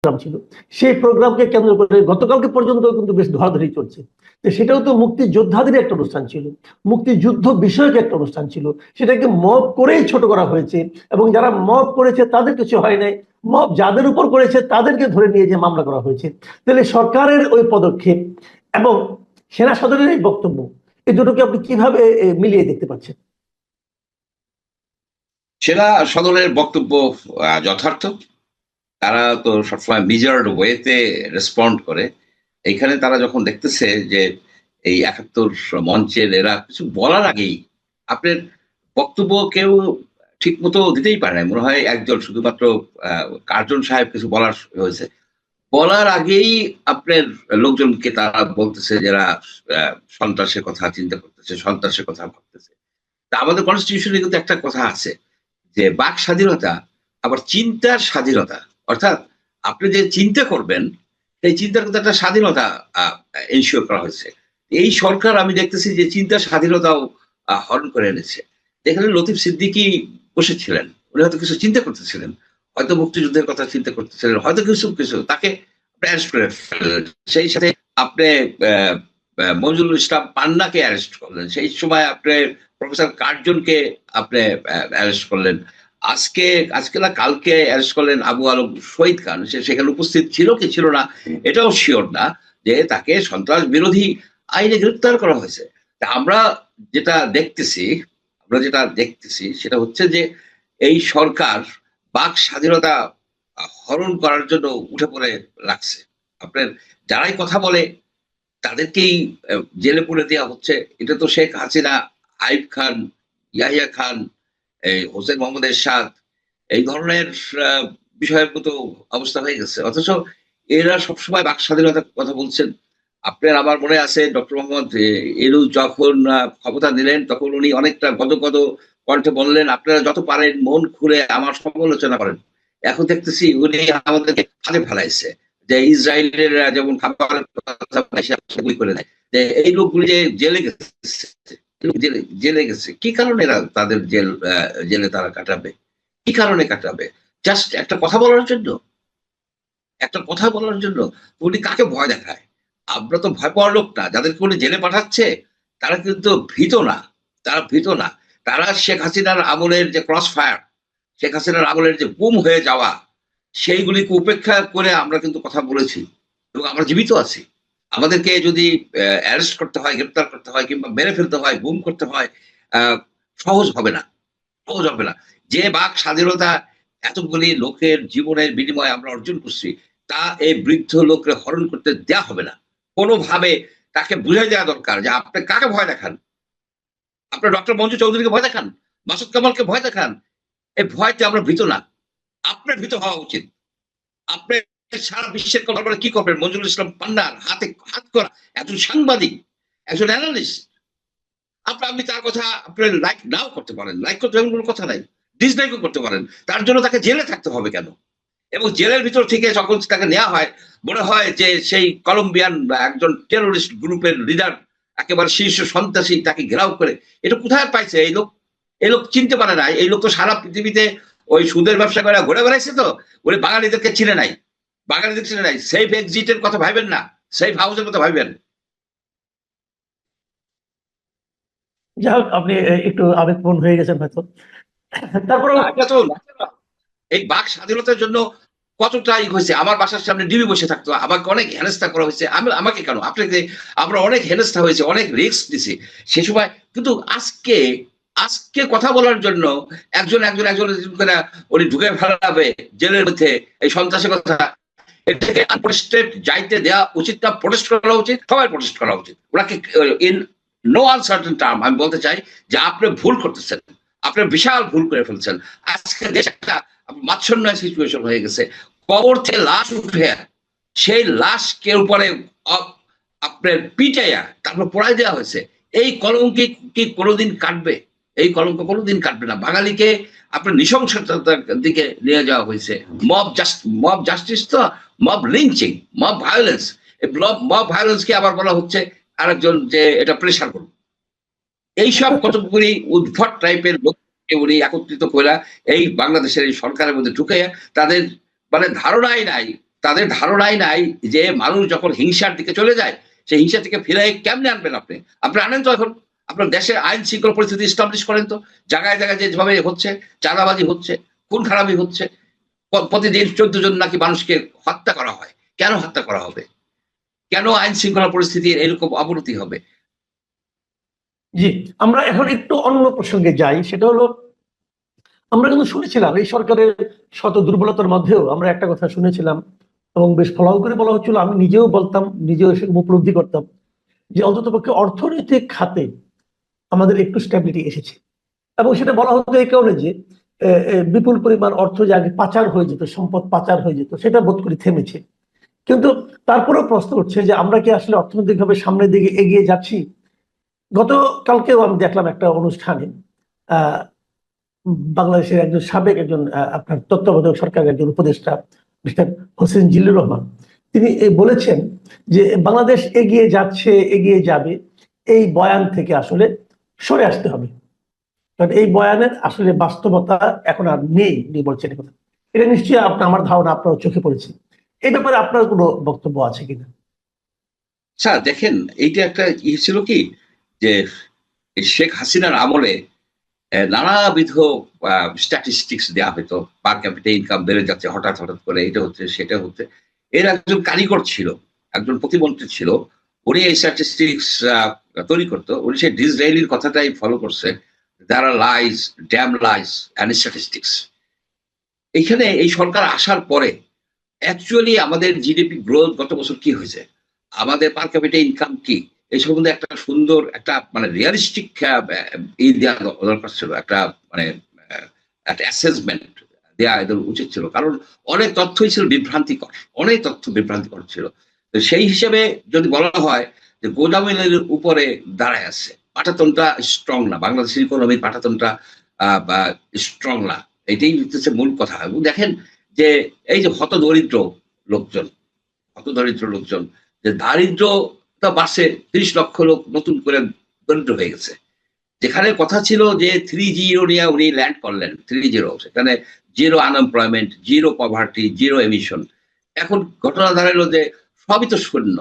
Programme ছিল। সেই প্রোগ্রামকে কেন্দ্র করে গতকালকে পর্যন্ত কিন্তু বেশ ধরাধরি চলছে। তো সেটাও তো মুক্তি যোদ্ধাদের একটা অনুষ্ঠান ছিল। মুক্তিযুদ্ধ বিষয়ক একটা অনুষ্ঠান ছিল। সেটাকে মব করেই ছোট করা হয়েছে এবং যারা মব করেছে তাদের কিছু হয় নাই। মব যাদের উপর করেছে তাদেরকে ধরে নিয়ে যে মামলা করা হয়েছে। তাহলে সরকারের ওই পদক্ষেপ এবং সেনা সদরের এই বক্তব্য, এই দুটোকে আপনি কীভাবে মিলিয়ে দেখতে পাচ্ছেন? সেনা সদরের বক্তব্য যথার্থ। তারা তো সবসময় মেজার্ড ওয়েতে রেসপন্ড করে। এখানে তারা যখন দেখতেছে যে এই একাত্তর মঞ্চের এরা কিছু বলার আগেই আপনার বক্তব্য কেউ ঠিক মতো দিতেই পারে না মনে হয় একজন শুধুমাত্র কার্জন সাহেব কিছু বলার হয়েছে। বলার আগেই আপনার লোকজনকে তারা বলতেছে যারা সন্ত্রাসের কথা চিন্তা করতেছে, সন্ত্রাসের কথা ভাবতেছে। তা আমাদের কনস্টিটিউশনে কিন্তু একটা কথা আছে যে বাক স্বাধীনতা, আবার চিন্তার স্বাধীনতা অর্থাৎ আপনি যে চিন্তা করবেন, সেই চিন্তার কিন্তু একটা স্বাধীনতা এনশিওর করা হয়েছে। এই সরকার আমি দেখতেছি যে চিন্তার স্বাধীনতাও হরণ করে এনেছে। এখানে লতিফ সিদ্দিকি বসেছিলেন, উনি হয়তো কিছু চিন্তা করতেছিলেন। হয়তো মুক্তিযুদ্ধের কথা চিন্তা করতেছিলেন, হয়তো কিছু কিছু, তাকে সেই সাথে আপনি মঞ্জুরুল ইসলাম পান্নাকে অ্যারেস্ট করলেন। সেই সময় আপনি প্রফেসর কার্জনকে আপনি অ্যারেস্ট করলেন। আজকে আজকে না কালকে অ্যারেস্ট করলেন আবু আলম শহীদ খান। সে সেখানে উপস্থিত ছিল কি ছিল না, এটাও শিওর না যে তাকে সন্ত্রাস বিরোধী আইনে গ্রেপ্তার করা হয়েছে। তা আমরা যেটা দেখতেছি, আমরা যেটা দেখতেছি সেটা হচ্ছে যে এই সরকার বাক স্বাধীনতা হরণ করার জন্য উঠে পড়ে লাগছে আপনার যারাই কথা বলে, তাদেরকেই জেলে পুরে দেওয়া হচ্ছে। এটা তো শেখ হাসিনা, আইব খান, ইয়াহিয়া খান এই হোসেন মোহাম্মদ এরশাদ এই ধরনের বিষয়ের মতো অবস্থা হয়ে গেছে। অথচ এরা সবসময় বাক স্বাধীনতার কথা বলছেন। আপনার আমার মনে আছে ডক্টর মোহাম্মদ এরু যখন ক্ষমতা নিলেন তখন উনি অনেকটা গদ গদ কণ্ঠে বললেন, আপনারা যত পারেন মন খুলে আমার সমালোচনা করেন। এখন দেখতেছি উনি আমাদেরকে ফাঁদে ফেলাইছে যে ইসরায়েলের যেমন খাবার করে দেয় যে এই লোকগুলি যে জেলে গেছে জেলে গেছে। কি কারণে তাদের জেল জেলে তারা কাটাবে? কি কারণে কাটাবে? জাস্ট একটা কথা বলার জন্য? একটা কথা বলার জন্য? উনি কাকে ভয় দেখায়? আমরা তো ভয় পাওয়ার লোক না। যাদেরকে উনি জেলে পাঠাচ্ছে, তারা কিন্তু ভীত না। তারা ভীত না। তারা শেখ হাসিনার আমলের যে ক্রস ফায়ার শেখ হাসিনার আমলের যে গুম হয়ে যাওয়া, সেইগুলিকে উপেক্ষা করে আমরা কিন্তু কথা বলেছি এবং আমরা জীবিত আছি। আমাদেরকে যদি অ্যারেস্ট করতে হয়, গ্রেপ্তার করতে হয় কিংবা মেরে ফেলতে হয়, গুম করতে হয় সহজ হবে না। সহজ হবে না। যে বাক স্বাধীনতা এতগুলি লোকের জীবনের বিনিময়ে আমরা অর্জন করছি, তা এই বৃদ্ধ লোককে হরণ করতে দেয়া হবে না। কোনোভাবে তাকে বুঝাই দেওয়া দরকার যে আপনি কাকে ভয় দেখান? আপনি ডক্টর মঞ্জু চৌধুরীকে ভয় দেখান? মাসুদ কামালকে ভয় দেখান? এই ভয়তে আমরা ভীত না। আপনার ভীত হওয়া উচিত। আপনি সারা বিশ্বের কথা কি করবেন মঞ্জুরুল ইসলাম পান্নার হাতে হাত করা একজন সাংবাদিক, একজন অ্যানালিস্ট আপনি আপনি তার কথা আপনি লাইক নাও করতে পারেন। লাইক করতে কোনো কথা নাই। ডিসলাইকও করতে পারেন। তার জন্য তাকে জেলে থাকতে হবে কেন? এবং জেলের ভিতর থেকে যখন তাকে নেওয়া হয়, মনে হয় যে সেই কলম্বিয়ান একজন টেরোরিস্ট গ্রুপের লিডার একেবারে শীর্ষ সন্ত্রাসী তাকে ঘেরাও করে। এটা কোথায় পাইছে এই লোক? এই লোক চিনতে পারে না। এই লোক তো সারা পৃথিবীতে ওই সুদের ব্যবসা করে ঘুরে বেড়াইছে তো। উনি বাঙালিদেরকে চিনে নাই। বাঙালিদের চিনে নাই। সেফ এক্সিটের কথা ভাবেন না। সেফ হাউসের কথা ভাবেন যাই হোক আপনি একটু আবেগপূর্ণ হয়ে গেছেন হয়তো। তারপরে এই বাক স্বাধীনতার জন্য কতটা ই হয়েছে? আমার বাসার সামনে ডিবি বসে থাকতো। আমাকে অনেক হেনস্থা করা হয়েছে। আমি আমাকে কেন? আপনাকে আমরা অনেক হেনস্থা হয়েছে অনেক রিস্ক দিছি। সে সময় কিন্তু আজকে আজকে কথা বলার জন্য একজন একজন একজন উনি ঢুকে ফেলাবে জেলের মধ্যে। এই সন্ত্রাসের কথা যাইতে দেওয়া উচিত না করা উচিত, সবাই করা উচিত। ওনাকে ইন নো আনসার্টেন টার্ম আমি বলতে চাই যে আপনি ভুল করতেছেন। আপনি বিশাল ভুল করে ফেলছেন। আজকে দেশ একটা মাচ্ছন্ন সিচুয়েশন হয়ে গেছে। কবর থেকে লাশ উঠে সেই লাশকে উপরে আপনার পিটাইয়া তারপর পড়াই দেওয়া হয়েছে। এই কলঙ্ক কি কোনোদিন কাটবে? এই কলঙ্ক কোনোদিন কাটবে না। বাঙালিকে আপনার নৃশংসতার দিকে নিয়ে যাওয়া হয়েছে। মব জাস্ট মব জাস্টিস তো মব লিঞ্চিং মব ভায়োলেন্স এই মব ভায়োলেন্সকে আবার বলা হচ্ছে আরেকজন যে এটা প্রেশার করুন এইসব কতগুলি উদ্ভট টাইপের লোককে উনি একত্রিত করে এই বাংলাদেশের এই সরকারের মধ্যে ঢুকে তাদের মানে ধারণাই নাই, তাদের ধারণাই নাই যে মানুষ যখন হিংসার দিকে চলে যায়, সেই হিংসা থেকে ফিরে কেমনে আনবেন আপনি? আপনি আনেন তো এখন। আপনার দেশে আইন শৃঙ্খলা পরিস্থিতি স্টাবলিশ করেন তো, জায়গায় জায়গায় যেভাবে হচ্ছে, চাঁদাবাজি হচ্ছে, খুন খারাপি হচ্ছে প্রতিদিন চোদ্দ জন নাকি মানুষকে হত্যা করা হয়। কেন হত্যা করা হবে? কেন আইন শৃঙ্খলা পরিস্থিতির এরকম অবনতি হবে? জি, আমরা এখন একটু অন্য প্রসঙ্গে যাই, সেটা হলো, আমরা কিন্তু শুনেছিলাম, এই সরকারের শত দুর্বলতার মধ্যেও আমরা একটা কথা শুনেছিলাম, এবং বেশ ফলাও করে বলা হচ্ছিল, আমি নিজেও বলতাম, নিজেও উপলব্ধি করতাম, যে অন্তত পক্ষে অর্থনৈতিক খাতে আমাদের একটু স্ট্যাবিলিটি এসেছে। এবং সেটা বলা হতো এই কারণে যে বিপুল পরিমাণ অর্থ যে আগে পাচার হয়ে যেত, সম্পদ পাচার হয়ে যেত, সেটা বোধ করি থেমেছে। কিন্তু তারপরেও প্রশ্ন উঠছে যে, আমরা কি আসলে অর্থনৈতিকভাবে সামনের দিকে এগিয়ে যাচ্ছি? গতকালকেও আমি দেখলাম একটা অনুষ্ঠানে বাংলাদেশের একজন সাবেক একজন আপনার তত্ত্বাবধায়ক সরকারের একজন উপদেষ্টা, মিস্টার হোসেন জিল্লুর রহমান, তিনি বলেছেন যে, বাংলাদেশ এগিয়ে যাচ্ছে, এগিয়ে যাবে, এই বয়ান থেকে আসলে সরে আসতে হবে। কারণ এই বয়ানের আসলে বাস্তবতা এখন আর নেই, উনি বলছেন কথা। এটা নিশ্চয়ই আপনার, আমার ধারণা আপনার চোখে পড়েছে। এই ব্যাপারে আপনার কোনো বক্তব্য আছে কিনা? স্যার, দেখেন, এইটা একটা ইয়ে ছিল কি, যে শেখ হাসিনার আমলে নানাবিধ স্ট্যাটিস্টিক্স দেওয়া হতো পার ক্যাপিটা ইনকাম বেড়ে যাচ্ছে, হঠাৎ হঠাৎ করে, এটা হচ্ছে, সেটা হচ্ছে। এর একজন কারিগর ছিল, একজন প্রতিমন্ত্রী ছিল উনি এই স্ট্যাটিস্টিক্স তৈরি করতো। উনি সেই ডিসরায়েলির কথাটাই ফলো করছে। There lies damn lies and statistics এখানে এই সরকার আসার পরে অ্যাকচুয়ালি আমাদের জিডিপি গ্রোথ গত বছর কি হয়েছে? আমাদের পার ক্যাপিটা ইনকাম কি? এই সম্বন্ধে একটা সুন্দর, একটা মানে রিয়ালিস্টিক ই দেওয়া দরকার ছিল। একটা মানে একটা অ্যাসেসমেন্ট দেওয়া এদের উচিত ছিল। কারণ অনেক তথ্যই ছিল বিভ্রান্তিকর। অনেক তথ্য বিভ্রান্তিকর ছিল। সেই হিসেবে যদি বলা হয় যে গোদামিলের উপরে দাঁড়ায় আছে, পাঠাতনটা স্ট্রং না, বাংলাদেশের ইকোনমির পাঠাতনটা বা স্ট্রং না, এটাই হচ্ছে মূল কথা। এবং দেখেন যে এই যে হত দরিদ্র লোকজন, হত দরিদ্র লোকজন, যে দারিদ্রতা বাড়ছে, তিরিশ লক্ষ লোক নতুন করে দরিদ্র হয়ে গেছে। যেখানে কথা ছিল যে থ্রি জিরো নিয়ে উনি ল্যান্ড করলেন থ্রি জিরো সেখানে zero unemployment zero poverty zero emission এখন ঘটনা দাঁড়াল যে সবই তো শূন্য।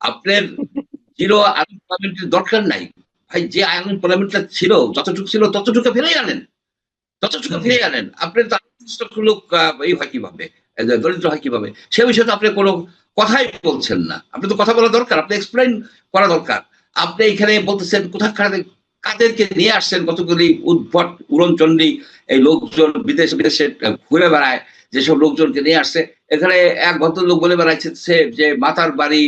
আপনার জিরো আনএমপ্লয়মেন্টের দরকার নাই। ভাই, যে আনএমপ্লয়মেন্টটা ছিল, যতটুকু ছিল, ততটুকু ফিরেই আনেন। ততটুকু ফিরেই আনেন। আপনার লোক এই হয় কীভাবে? দরিদ্র হয় কীভাবে? সে বিষয়ে তো আপনি কোনো কথাই বলছেন না। আপনি তো কথা বলা দরকার, আপনি এক্সপ্লেন করা দরকার। আপনি এখানে বলতেছেন কোথা কাদেরকে নিয়ে আসছেন কতগুলি উদ্ভট উড়নচণ্ডী, এই লোকজন বিদেশ, বিদেশে ঘুরে বেড়ায়। যেসব লোকজনকে নিয়ে আসছে, এখানে এক ভদ্রলোক বলে বেড়াচ্ছে যে মাতার বাড়ি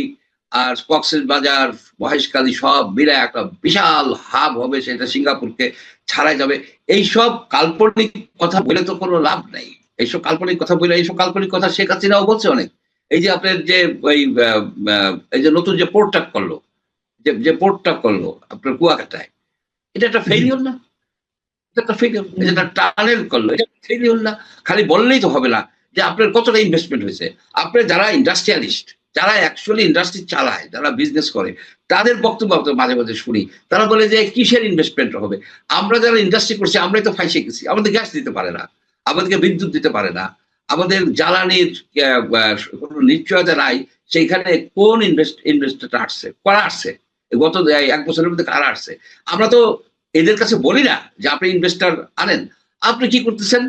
আর কক্সেস বাজার মহেশকালী সব মিলে একটা বিশাল হাব হবে, সেটা সিঙ্গাপুরকে ছাড়াই যাবে। এইসব কাল্পনিক কথা বলে তো কোনো লাভ নাই। এইসব কাল্পনিক কথা বলে, এইসব কাল্পনিক কথা শেখ হাসিনাও বলছে অনেক। এই যে আপনার যে ওই এই যে নতুন যে পোর্টটা করল, যে পোর্টটা করল আপনার কুয়াকাটায়, এটা একটা ফেলিওর না? খালি বললেই তো হবে না যে আপনার কতটা ইনভেস্টমেন্ট হয়েছে। আপনার যারা ইন্ডাস্ট্রিয়ালিস্ট যারা অ্যাকচুয়ালি ইন্ডাস্ট্রি চালায়, যারা বিজনেস করে, তাদের বক্তব্য মাঝে মাঝে শুনি। তারা বলে যে কিসের ইনভেস্টমেন্ট হবে? আমরা যারা ইন্ডাস্ট্রি করছি, আমরাই তো ফাইসে গেছি। আমাদের গ্যাস দিতে পারে না, আমাদেরকে বিদ্যুৎ দিতে পারে না, আমাদের জ্বালানির নিশ্চয়তা নাই, সেইখানে কোন ইনভেস্ট ইনভেস্টরটা আসছে, কারা আসছে? গত এক বছরের মধ্যে কারা আসছে? আমরা তো এদের কাছে বলি না যে আপনি ইনভেস্টার আনেন। আপনি কি করতেছেন?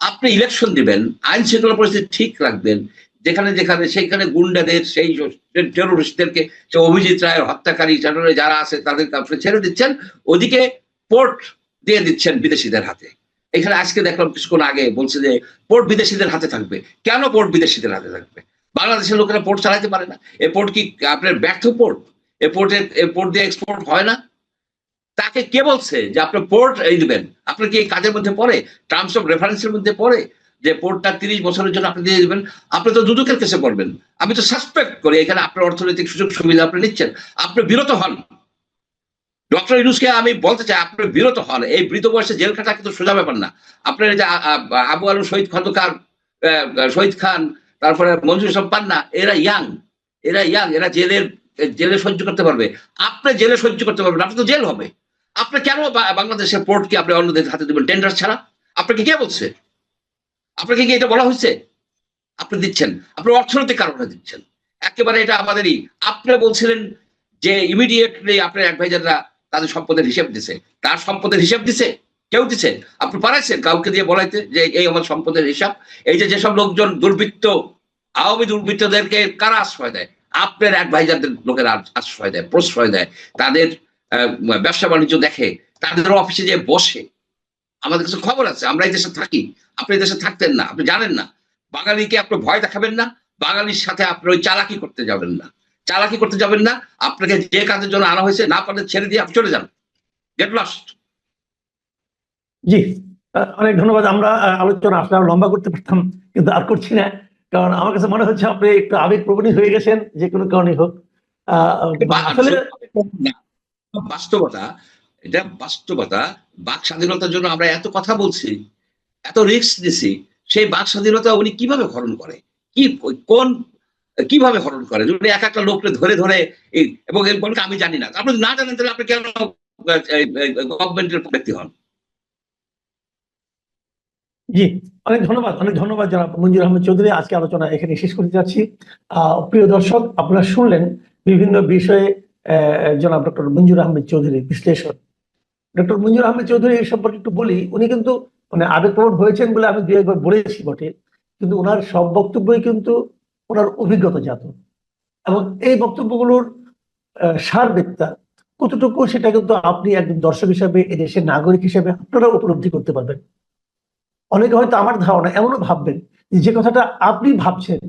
আপনি ইলেকশন দিবেন, আইন শৃঙ্খলা পরিস্থিতি ঠিক রাখবেন। যেখানে যেখানে, সেইখানে গুন্ডাদের, সেই টেরোরিস্টদেরকে সে অভিজিৎ রায়ের হত্যাকারী যারা আছে তাদেরকে আপনি ছেড়ে দিচ্ছেন, ওদিকে পোর্ট দিয়ে দিচ্ছেন বিদেশিদের হাতে। এখানে আজকে দেখলাম কিছুক্ষণ আগে বলছে যে পোর্ট বিদেশিদের হাতে থাকবে। কেন পোর্ট বিদেশিদের হাতে থাকবে? বাংলাদেশের লোকেরা পোর্ট চালাতে পারে না। এ পোর্ট কি আপনার ব্যর্থ পোর্ট এ পোর্টে এ পোর্ট দিয়ে এক্সপোর্ট হয় না? তাকে কে বলছে যে আপনি পোর্ট এই দিবেন? আপনার কি এই কাজের মধ্যে পড়ে? টার্মস অফ রেফারেন্সের মধ্যে পড়ে? যে পোর্টটা তিরিশ বছরের জন্য আপনি দিয়ে দেবেন? আপনি তো দুদকের কেসে পড়বেন। আমি তো সাসপেক্ট করি, এখানে আপনার অর্থনৈতিক সুযোগ সুবিধা আপনি নিচ্ছেন। আপনি বিরত হন। ডক্টর ইউনুসকে আমি বলতে চাই, আপনি বিরত হন। এই বৃদ্ধ বয়সে জেল খাটা কিন্তু সোজা ব্যাপার না। আপনার যে আবু আলু শহীদ খন্দকার শহীদ খান, তারপরে মঞ্জুর সব পান্না, এরা ইয়াং এরা ইয়াং এরা জেলের, জেলে সহ্য করতে পারবে। আপনি জেলে সহ্য করতে পারবেন আপনি তো জেল হবে। আপনি কেন বাংলাদেশের পোর্টকে আপনি অন্যদের হাতে দেবেন? টেন্ডার ছাড়া? আপনাকে কে বলছে? আপনাকে কি এটা বলা হয়েছে? আপনি দিচ্ছেন। আপনি অর্থনৈতিক কারণে দিচ্ছেন। একেবারে এটা আমাদেরই। আপনি বলছিলেন যে ইমিডিয়েটলি আপনার অ্যাডভাইজাররা তাদের সম্পদের হিসাব দিছে। তার সম্পদের হিসাব দিছে? কেউ দিছে? আপনি পারাইছেন কাউকে দিয়ে বলাইতে যে এই আমার সম্পদের হিসাব? এই যে যেসব লোকজন দুর্বৃত্ত, আওয়ামী দুর্বৃত্তদেরকে কারা আশ্রয় দেয়? আপনার অ্যাডভাইজারদের লোকেরা আশ্রয় দেয়, প্রশ্রয় দেয়। তাদের ব্যবসা বাণিজ্য দেখে তাদের অফিসে যে বসে। আমাদের কাছে খবর আছে আমরা এই দেশে থাকি। আপনি এই দেশে থাকতেন না আপনি জানেন না। বাঙালিকে আপনি ভয় দেখাবেন না বাঙালির সাথে আপনি ওই চালাকি করতে যাবেন না। চালাকি করতে যাবেন না আপনাকে যে কাজের জন্য আনা হয়েছে না পারলে ছেড়ে দিয়ে আপনি চলে যান। গেট লস্ট জি অনেক ধন্যবাদ। আমরা আলোচনা আসলে আরও লম্বা করতে পারতাম কিন্তু আর করছি না কারণ আমার কাছে মনে হচ্ছে আপনি একটু আবেগপ্রবণী হয়ে গেছেন যে কোনো কারণে হোক। আহ, আসলে বাস্তবতা, এটা বাস্তবতা, বাক স্বাধীনতার জন্য আমরা এত কথা বলছি, এত রিস্ক দিছি, সেই বাক স্বাধীনতা উনি কীভাবে হরণ করে? কি কোন, কীভাবে হরণ করে? উনি এক একটা লোককে ধরে ধরে এবং এর বলকে আমি জানি না। আপনি না জানেন তাহলে আপনি কেন গভর্নমেন্টের ব্যক্তি হন? জি, অনেক ধন্যবাদ অনেক ধন্যবাদ জনাব মঞ্জুর আহমেদ চৌধুরী। আজকে আলোচনা এখানে শেষ করতে যাচ্ছি। প্রিয় দর্শক, আপনারা শুনলেন বিভিন্ন বিষয়ে জনাব ডক্টর মঞ্জুর আহমেদ চৌধুরী বিশ্লেষণ। ডক্টর মঞ্জুর আহমেদ চৌধুরী এই সম্পর্কে একটু বলি, উনি কিন্তু মানে আবেগপ্রবণ হয়েছেন বলে আমি দু একবার বলেছি বটে, কিন্তু ওনার সব বক্তব্যই কিন্তু ওনার অভিজ্ঞতা জাত এবং এই বক্তব্যগুলোর সারবেত্তা কতটুকু সেটা কিন্তু আপনি একজন দর্শক হিসাবে, এদেশের নাগরিক হিসাবে আপনারা উপলব্ধি করতে পারবেন। অনেকে হয়তো আমার ধারণা এমনও ভাববেন যে কথাটা আপনি ভাবছেন,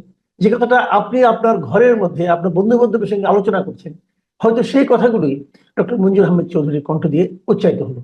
যে কথাটা আপনি আপনার ঘরের মধ্যে, আপনার বন্ধু বান্ধবের সঙ্গে আলোচনা করছেন হয়তো সেই কথাগুলোই ডক্টর মঞ্জুর আহমেদ চৌধুরীর কণ্ঠ দিয়ে উচ্চারিত হলো।